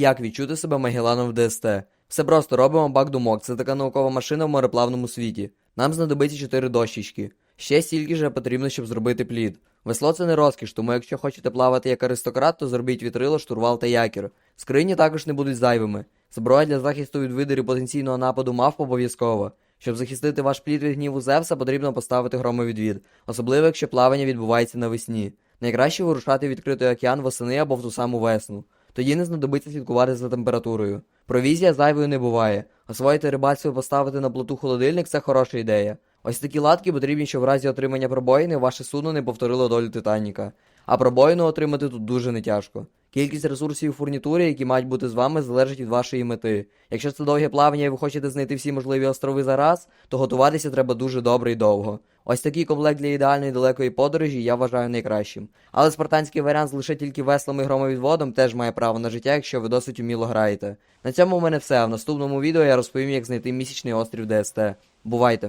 Як відчути себе Магеланом в ДСТ? Все просто робимо бак-думок, це така наукова машина в мореплавному світі. Нам знадобиться 4 дощечки. Ще стільки ж потрібно, щоб зробити плід. Весло це не розкіш, тому якщо хочете плавати як аристократ, то зробіть вітрило, штурвал та якір. Скрині також не будуть зайвими. Зброя для захисту від видерів потенційного нападу мавп обов'язково. Щоб захистити ваш плід від гніву Зевса, потрібно поставити громовідвід, особливо якщо плавання відбувається навесні. Найкраще вирушати відкритий океан восени або в ту саму весну. Тоді не знадобиться слідкувати за температурою. Провізія зайвою не буває. Освоїти рибальство і поставити на плоту холодильник це хороша ідея. Ось такі латки потрібні, щоб в разі отримання пробоїни ваше судно не повторило долю Титаніка. А пробоїну отримати тут дуже нетяжко. Кількість ресурсів у фурнітурі, які мають бути з вами, залежить від вашої мети. Якщо це довге плавання і ви хочете знайти всі можливі острови за раз, то готуватися треба дуже добре і довго. Ось такий комплект для ідеальної далекої подорожі я вважаю найкращим. Але спартанський варіант з лише тільки веслом і громовідводом теж має право на життя, якщо ви досить уміло граєте. На цьому в мене все. В наступному відео я розповім, як знайти місячний острів ДСТ. Бувайте!